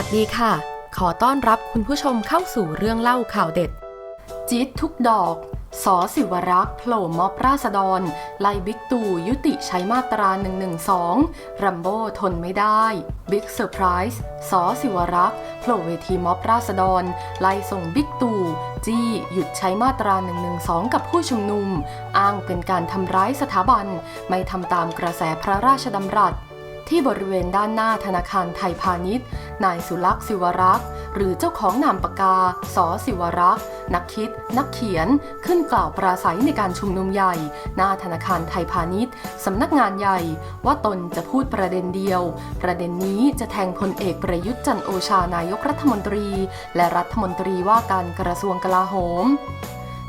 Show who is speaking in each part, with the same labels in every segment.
Speaker 1: วัสดีค่ะ ขอต้อนรับคุณผู้ชมเข้าสู่เรื่องเล่าข่าวเด็ด จี๊ดทุกดอกสอสิวรักษ์โผล่ม็อบราษฎร ไล่บิ๊กตู่ยุติใช้มาตรา 112 รัมโบ้ทนไม่ได้ บิ๊กเซอร์ไพรส์สอสิวรักษ์โผล่เวทีม็อบราษฎร ไล่ส่งบิ๊กตู่ จี้ หยุดใช้มาตรา 112 กับผู้ชุมนุม อ้างเป็นการทำร้ายสถาบัน ไม่ทำตามกระแสพระราชดำรัส ที่บริเวณด้านหน้าธนาคารไทยพาณิชย์ นายสุลักษ์ศิวรักษ์ หรือเจ้าของนามปากกาสอศิวรักษ์ นักคิด นักเขียน ขึ้นกล่าวปราศัยในการชุมนุมใหญ่ หน้าธนาคารไทยพาณิชย์ สำนักงานใหญ่ ว่าตนจะพูดประเด็นเดียว ประเด็นนี้จะแทงพลเอกประยุทธ์จันโอชานายกรัฐมนตรี และรัฐมนตรีว่าการกระทรวงกลาโหม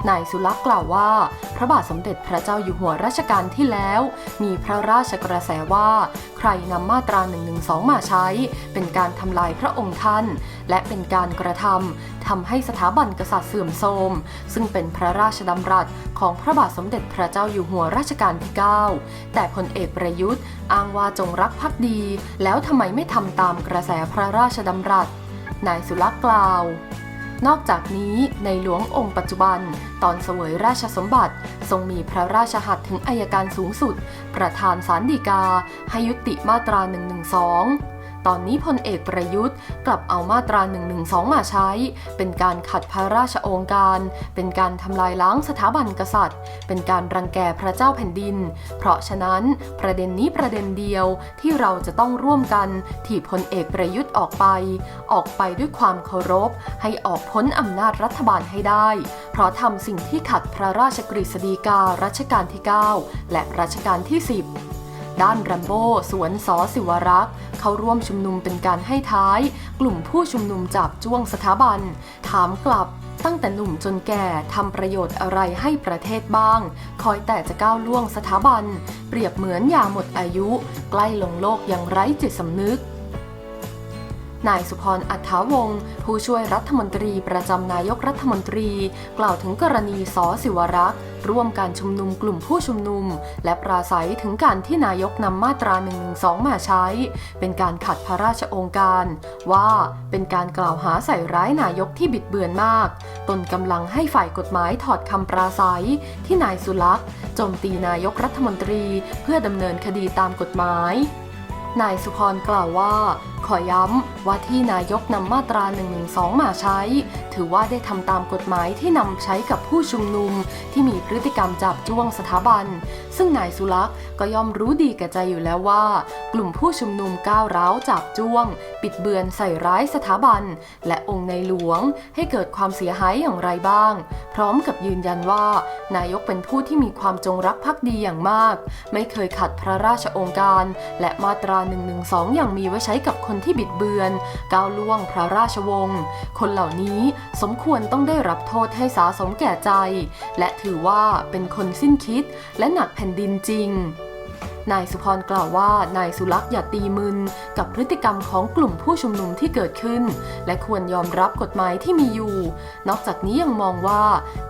Speaker 1: นายสุลักษ์กล่าวว่า พระบาทสมเด็จพระเจ้าอยู่หัวรัชกาลที่แล้ว มีพระราชกระแสว่า ใครนำมาตรา 112 มาใช้ เป็นการทำลายพระองค์ท่าน และเป็นการกระทำทำให้สถาบันกษัตริย์เสื่อมโทรม ซึ่งเป็นพระราชดำรัสของพระบาทสมเด็จพระเจ้าอยู่หัวรัชกาลที่ 9 แต่พลเอกประยุทธ์อ้างว่าจงรักภักดี แล้วทำไมไม่ทำตามกระแสพระราชดำรัสนายสุลักษ์กล่าว นอกจากนี้ในหลวงองค์ปัจจุบัน ตอนเสวยราชสมบัติ ทรงมีพระราชหัตถ์ถึงอายการสูงสุด ประธานสารดีกา ให้ยุติมาตรา 112 ตอนนี้พลเอกประยุทธ์ กลับเอามาตรา 112 มาใช้ เป็นการขัดพระราชองค์การ เป็นการทำลายล้างสถาบันกษัตริย์ เป็นการรังแกพระเจ้าแผ่นดิน เพราะฉะนั้นประเด็นนี้ประเด็นเดียวที่เราจะต้องร่วมกันที่พลเอกประยุทธ์ออกไป ออกไปด้วยความเคารพ ให้ออกพ้นอำนาจรัฐบาลให้ได้ เพราะทำสิ่งที่ขัดพระราชกฤษฎีการัชกาลที่ 9 และรัชกาลที่ 10 ด้านแรมโบ้สวนสอสิวรักษ์เข้าร่วมชุมนุมเป็นการให้ท้าย กลุ่มผู้ชุมนุมจับจ้วงสถาบัน ถามกลับตั้งแต่หนุ่มจนแก่ทำประโยชน์อะไรให้ประเทศบ้าง คอยแต่จะก้าวล่วงสถาบัน เปรียบเหมือนยาหมดอายุ ใกล้ลงโลกอย่างไร้จิตสำนึกนายสุพรอัฏฐาวงศ์ผู้ช่วยรัฐมนตรีประจำนายกรัฐมนตรี กล่าวถึงกรณีสอสิวรักษ์ ร่วมการชุมนุมกลุ่มผู้ชุมนุม และปราศัยถึงการที่นายกนำมาตรา1นึมาใช้ เป็นการขัดพระราชองค์การ ว่าเป็นการกล่าวหาใส่ร้ายนายกที่บิดเบือนมาก ตนกำลังให้ฝ่ายกฎหมายถอดคำปราศัย ที่นายสุลักษ์โจมตีนายกรัฐมนตรี เพื่อดำเนินคดีตามกฎหมายนายสุพรกล่าวว่าขอย้ำว่าที่นายกนำมาตรา1นึมาใช้ ถือว่าได้ทำตามกฎหมายที่นำใช้กับผู้ชุมนุม ที่มีพฤติกรรมจับจ้วงสถาบัน ซึ่งนายสุลักษ์ก็ย่อมรู้ดีแก่ใจอยู่แล้วว่า กลุ่มผู้ชุมนุมก้าวร้าวจับจ้วง ปิดเบือนใส่ร้ายสถาบัน และองค์ในหลวงให้เกิดความเสียหายอย่างไรบ้าง พร้อมกับยืนยันว่า นายกเป็นผู้ที่มีความจงรักภักดีอย่างมาก ไม่เคยขัดพระราชโองการ และมาตรา1นึอย่างมีไว้ใช้กับคนที่บิดเบือน ก้าวล่วงพระราชวงศ์คนเหล่านี้สมควรต้องได้รับโทษให้สาสมแก่ใจ และถือว่าเป็นคนสิ้นคิดและหนักแผ่นดินจริงนายสุพรกล่าวว่านายสุลักษ์อย่าตีมึนกับพฤติกรรมของกลุ่มผู้ชุมนุมที่เกิดขึ้น และควรยอมรับกฎหมายที่มีอยู่ นอกจากนี้ยังมองว่า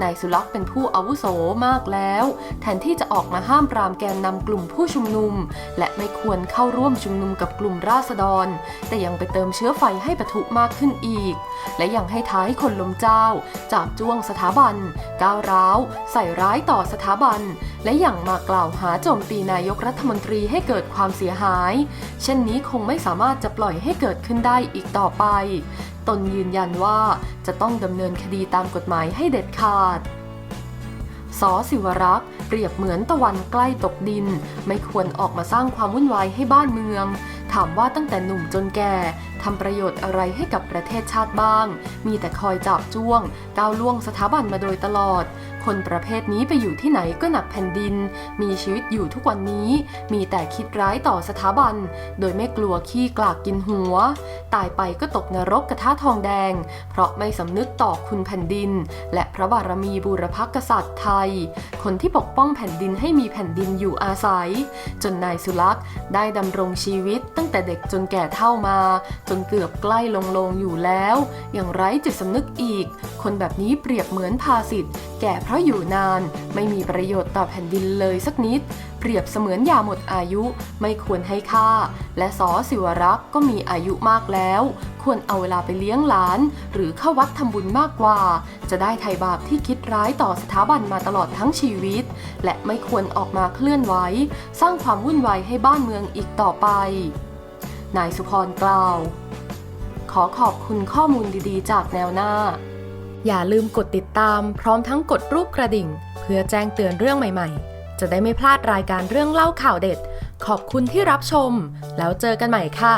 Speaker 1: นายสุลักษ์เป็นผู้อาวุโสมากแล้ว แทนที่จะออกมาห้ามปรามแกนนำกลุ่มผู้ชุมนุม และไม่ควรเข้าร่วมชุมนุมกับกลุ่มราษฎร แต่ยังไปเติมเชื้อไฟให้ปะทุมากขึ้นอีก และยังให้ท้ายคนลมเจ้าจับจ้วงสถาบัน ก้าวร้าว ใส่ร้ายต่อสถาบัน และย่างมากล่าวหาโจมตีนายกรัฐมนตรีให้เกิดความเสียหาย เช่นนี้คงไม่สามารถจะปล่อยให้เกิดขึ้นได้อีกต่อไป ตนยืนยันว่าจะต้องดำเนินคดีตามกฎหมายให้เด็ดขาดสอสิวรักษ์เปรียบเหมือนตะวันใกล้ตกดิน ไม่ควรออกมาสร้างความวุ่นวายให้บ้านเมือง ถามว่าตั้งแต่หนุ่มจนแก่ทำประโยชน์อะไรให้กับประเทศชาติบ้าง มีแต่คอยจับจ้วงก้าวล่วงสถาบันมาโดยตลอด คนประเภทนี้ไปอยู่ที่ไหนก็หนักแผ่นดิน มีชีวิตอยู่ทุกวันนี้ มีแต่คิดร้ายต่อสถาบัน โดยไม่กลัวขี้กลากกินหัว ตายไปก็ตกนรกกระทะทองแดง เพราะไม่สำนึกต่อคุณแผ่นดิน และพระบารมีบูรพกษัตริย์ไทย คนที่ปกป้องแผ่นดินให้มีแผ่นดินอยู่อาศัย จนนายสุลักษ์ได้ดำรงชีวิตตั้งแต่เด็กจนแก่เท่ามา จนเกือบใกล้ลงลงอยู่แล้ว อย่างไร้จิตสำนึกอีก คนแบบนี้เปรียบเหมือนภาสิทธิ์แก่เพราะอยู่นาน ไม่มีประโยชน์ต่อแผ่นดินเลยสักนิด เปรียบเสมือนยาหมดอายุไม่ควรให้ค่า และสอสิวรักษ์ก็มีอายุมากแล้ว ควรเอาเวลาไปเลี้ยงหลาน หรือเข้าวัดทำบุญมากกว่า จะได้ไถ่บาปที่คิดร้ายต่อสถาบันมาตลอดทั้งชีวิต และไม่ควรออกมาเคลื่อนไหวสร้างความวุ่นวายให้บ้านเมืองอีกต่อไป นายสุพรกล่าว ขอขอบคุณข้อมูลดีๆ จากแนวหน้า อย่าลืมกดติดตามพร้อมทั้งกดรูปกระดิ่ง เพื่อแจ้งเตือนเรื่องใหม่ๆ จะได้ไม่พลาดรายการเรื่องเล่าข่าวเด็ด ขอบคุณที่รับชม แล้วเจอกันใหม่ค่ะ